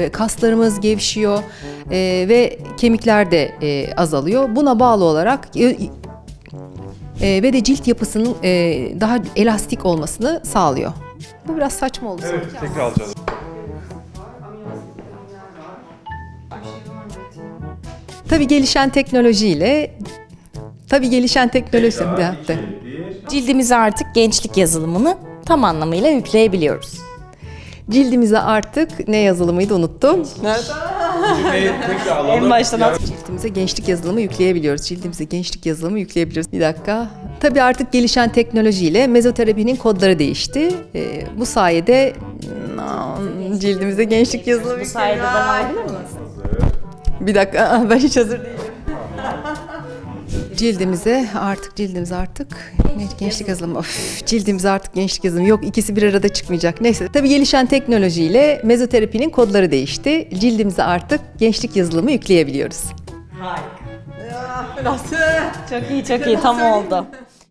e, kaslarımız gevşiyor e, ve kemikler de e, azalıyor. Buna bağlı olarak e, e, ve de cilt yapısının e, daha elastik olmasını sağlıyor. Bu biraz saçma oldu. Evet, tekrar alacağız. Tabii gelişen teknolojiyle tabii gelişen teknoloji de yaptı. Cildimize artık gençlik yazılımını tam anlamıyla yükleyebiliyoruz. Cildimize artık ne yazılımıydı unuttum. Alalım. En baştan at. Cildimize gençlik yazılımı yükleyebiliyoruz. Cildimize gençlik yazılımı yükleyebiliyoruz. Bir dakika. Tabii artık gelişen teknolojiyle mezoterapinin kodları değişti. Ee, bu sayede cildimize gençlik yazılımı Bu sayede damarlanır mı? Bir dakika ben hiç hazır değilim. Cildimize artık cildimize artık ne, gençlik yazılımı. Of, cildimize artık gençlik yazılımı. Yok ikisi bir arada çıkmayacak. Neyse. Tabii gelişen teknolojiyle mezoterapinin kodları değişti. Cildimize artık gençlik yazılımı yükleyebiliyoruz. Çok iyi çok iyi tam oldu.